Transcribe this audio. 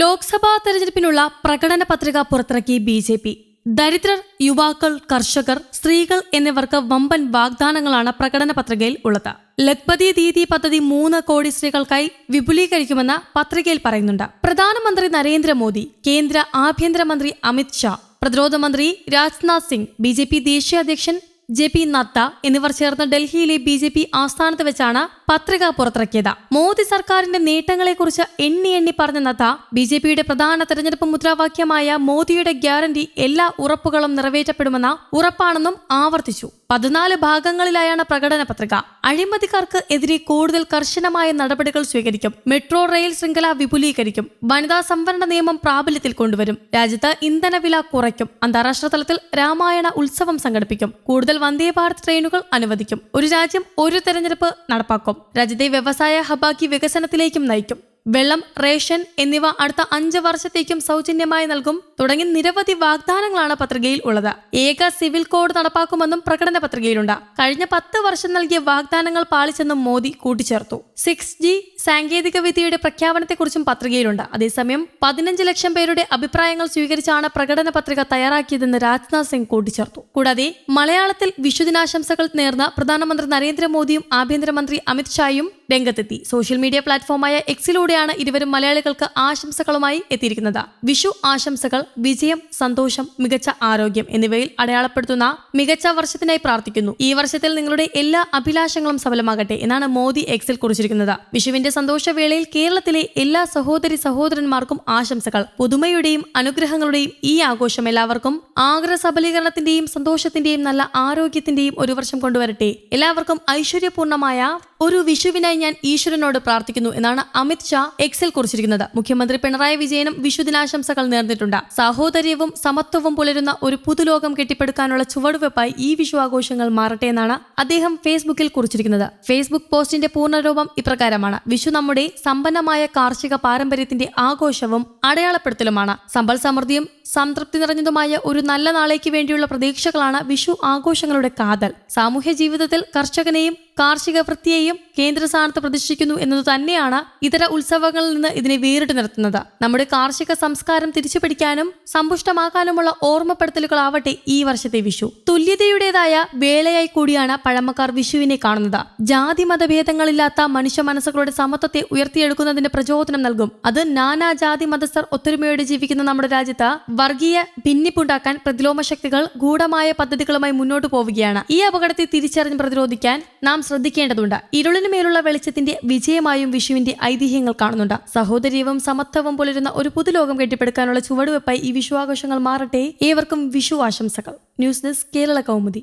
ലോക്സഭാ തെരഞ്ഞെടുപ്പിനുള്ള പ്രകടന പത്രിക പുറത്തിറക്കി ബി ജെ പി. ദരിദ്രർ യുവാക്കൾ കർഷകർ സ്ത്രീകൾ എന്നിവർക്ക് വമ്പൻ വാഗ്ദാനങ്ങളാണ് പ്രകടന പത്രികയിൽ ഉള്ളത്. ലഖ്പതി ദീദി പദ്ധതി മൂന്ന് കോടി സ്ത്രീകൾക്കായി വിപുലീകരിക്കുമെന്ന് പത്രികയിൽ പറയുന്നുണ്ട്. പ്രധാനമന്ത്രി നരേന്ദ്രമോദി കേന്ദ്ര ആഭ്യന്തരമന്ത്രി അമിത് ഷാ പ്രതിരോധ മന്ത്രി Rajnath Singh B J P ദേശീയ അധ്യക്ഷൻ ജെ പി നദ്ദ എന്നിവർ ചേർന്ന് ഡൽഹിയിലെ ബി ജെ പി ആസ്ഥാനത്ത് വെച്ചാണ് പത്രിക പുറത്തിറക്കിയത്. മോദി സർക്കാരിന്റെ നേട്ടങ്ങളെക്കുറിച്ച് എണ്ണി എണ്ണി പറഞ്ഞ നദ്ദ ബി ജെ പിയുടെ പ്രധാന തെരഞ്ഞെടുപ്പ് മുദ്രാവാക്യമായ മോദിയുടെ ഗ്യാരണ്ടി എല്ലാ ഉറപ്പുകളും നിറവേറ്റപ്പെടുമെന്ന ഉറപ്പാണെന്നും ആവർത്തിച്ചു. പതിനാല് ഭാഗങ്ങളിലായാണ് പ്രകടന പത്രിക. അഴിമതിക്കാർക്ക് എതിരെ കൂടുതൽ കർശനമായ നടപടികൾ സ്വീകരിക്കും. മെട്രോ റെയിൽ ശൃംഖല വിപുലീകരിക്കും. വനിതാ സംവരണ നിയമം പ്രാബല്യത്തിൽ കൊണ്ടുവരും. രാജ്യത്ത് ഇന്ധനവില കുറയ്ക്കും. അന്താരാഷ്ട്ര തലത്തിൽ രാമായണ ഉത്സവം സംഘടിപ്പിക്കും. കൂടുതൽ വന്ദേ ഭാരത് ട്രെയിനുകൾ അനുവദിക്കും. ഒരു രാജ്യം ഒരു തെരഞ്ഞെടുപ്പ് നടപ്പാക്കും. രാജ്യത്തെ വ്യവസായ ഹബാക്കി വികസനത്തിലേക്കും നയിക്കും. വെള്ളം റേഷൻ എന്നിവ അടുത്ത അഞ്ച് വർഷത്തേക്കും സൗജന്യമായി നൽകും. തുടങ്ങി നിരവധി വാഗ്ദാനങ്ങളാണ് പത്രികയിൽ ഉള്ളത്. ഏക സിവിൽ കോഡ് നടപ്പാക്കുമെന്നും പ്രകടന പത്രികയിലുണ്ട്. കഴിഞ്ഞ പത്ത് വർഷം നൽകിയ വാഗ്ദാനങ്ങൾ പാലിച്ചെന്നും മോദി കൂട്ടിച്ചേർത്തു. സിക്സ് ജി സാങ്കേതിക വിദ്യയുടെ പ്രഖ്യാപനത്തെക്കുറിച്ചും പത്രികയിലുണ്ട്. അതേസമയം പതിനഞ്ച് ലക്ഷം പേരുടെ അഭിപ്രായങ്ങൾ സ്വീകരിച്ചാണ് പ്രകടന പത്രിക തയ്യാറാക്കിയതെന്ന് രാജ്നാഥ് സിംഗ് കൂട്ടിച്ചേർത്തു. കൂടാതെ മലയാളത്തിൽ വിഷുദിനാശംസകൾ നേർന്ന പ്രധാനമന്ത്രി നരേന്ദ്രമോദിയും ആഭ്യന്തരമന്ത്രി അമിത് ഷായും രംഗത്തെത്തി. സോഷ്യൽ മീഡിയ പ്ലാറ്റ്ഫോമായ എക്സിലൂടെയാണ് ഇരുവരും മലയാളികൾക്ക് ആശംസകളുമായി എത്തിയിരിക്കുന്നത്. വിഷു ആശംസകൾ വിജയം സന്തോഷം മികച്ച ആരോഗ്യം എന്നിവയിൽ അടയാളപ്പെടുത്തുന്ന മികച്ച വർഷത്തിനായി പ്രാർത്ഥിക്കുന്നു. ഈ വർഷത്തിൽ നിങ്ങളുടെ എല്ലാ അഭിലാഷങ്ങളും സഫലമാകട്ടെ എന്നാണ് മോദി എക്സിൽ കുറിച്ചിരിക്കുന്നത്. വിഷുവിന്റെ സന്തോഷവേളയിൽ കേരളത്തിലെ എല്ലാ സഹോദരി സഹോദരന്മാർക്കും ആശംസകൾ. പുതുമയുടെയും അനുഗ്രഹങ്ങളുടെയും ഈ ആഘോഷം എല്ലാവർക്കും ആഗ്രഹ സബലീകരണത്തിന്റെയും സന്തോഷത്തിന്റെയും നല്ല ആരോഗ്യത്തിന്റെയും ഒരു വർഷം കൊണ്ടുവരട്ടെ. എല്ലാവർക്കും ഐശ്വര്യപൂർണമായ ഒരു വിഷുവിനായി ഞാൻ ഈശ്വരനോട് പ്രാർത്ഥിക്കുന്നു എന്നാണ് അമിത് ഷാ എക്സിൽ കുറിച്ചിരിക്കുന്നത്. മുഖ്യമന്ത്രി പിണറായി വിജയനും വിഷുദിനാശംസകൾ നേർന്നിട്ടുണ്ട്. സാഹോദര്യവും സമത്വവും പുലരുന്ന ഒരു പുതുലോകം കെട്ടിപ്പടുക്കാനുള്ള ചുവടുവെപ്പായി ഈ വിഷു ആഘോഷങ്ങൾ മാറട്ടെ എന്നാണ് അദ്ദേഹം ഫേസ്ബുക്കിൽ കുറിച്ചിരിക്കുന്നത്. ഫേസ്ബുക്ക് പോസ്റ്റിന്റെ പൂർണരൂപം ഇപ്രകാരമാണ്. വിഷു നമ്മുടെ സമ്പന്നമായ കാർഷിക പാരമ്പര്യത്തിന്റെ ആഘോഷവും അടയാളപ്പെടുത്തലുമാണ്. സമ്പൽ സമൃദ്ധിയും സംതൃപ്തി നിറഞ്ഞതുമായ ഒരു നല്ല നാളേക്ക് വേണ്ടിയുള്ള പ്രതീക്ഷകളാണ് വിഷു ആഘോഷങ്ങളുടെ കാതൽ. സാമൂഹ്യ ജീവിതത്തിൽ കർഷകനെയും കാർഷിക വൃത്തിയെയും കേന്ദ്ര സ്ഥാനത്ത് പ്രതിഷ്ഠിക്കുന്നു എന്നത് തന്നെയാണ് ഇതര ഉത്സവങ്ങളിൽ നിന്ന് ഇതിനെ വേറിട്ട് നിർത്തുന്നത് നമ്മുടെ കാർഷിക സംസ്കാരം തിരിച്ചുപിടിക്കാനും സമ്പുഷ്ടമാക്കാനുമുള്ള ഓർമ്മപ്പെടുത്തലുകളാവട്ടെ ഈ വർഷത്തെ വിഷു. തുല്യതയുടേതായ വേളയായി കൂടിയാണ് പഴമക്കാർ വിഷുവിനെ കാണുന്നത്. ജാതി മതഭേദങ്ങളില്ലാത്ത മനുഷ്യ മനസ്സുകളുടെ സമത്വത്തെ ഉയർത്തിയെടുക്കുന്നതിന്റെ പ്രചോദനം നൽകും. അത് നാനാ ജാതി മതസ്ഥർ ഒത്തൊരുമയോടെ ജീവിക്കുന്ന നമ്മുടെ രാജ്യത്ത് വർഗീയ ഭിന്നിപ്പുണ്ടാക്കാൻ പ്രതിലോമ ശക്തികൾ ഗൂഢമായ പദ്ധതികളുമായി മുന്നോട്ട് പോവുകയാണ്. ഈ അപകടത്തെ തിരിച്ചറിഞ്ഞ് പ്രതിരോധിക്കാൻ നാം ശ്രദ്ധിക്കേണ്ടതുണ്ട്. ഇരുളിന് മേലുള്ള വെളിച്ചത്തിന്റെ വിജയമായും വിഷുവിന്റെ ഐതിഹ്യങ്ങൾ കാണുന്നുണ്ട്. സഹോദര്യവും സമത്വവും പുലരുന്ന ഒരു പുതുലോകം കെട്ടിപ്പടുക്കാനുള്ള ചുവടുവെപ്പായി ഈ വിഷു ആഘോഷങ്ങൾ മാറട്ടെ. ഏവർക്കും വിഷു ആശംസകൾ ന്യൂസ് ഡെസ്ക് കേരള കൗമുദി.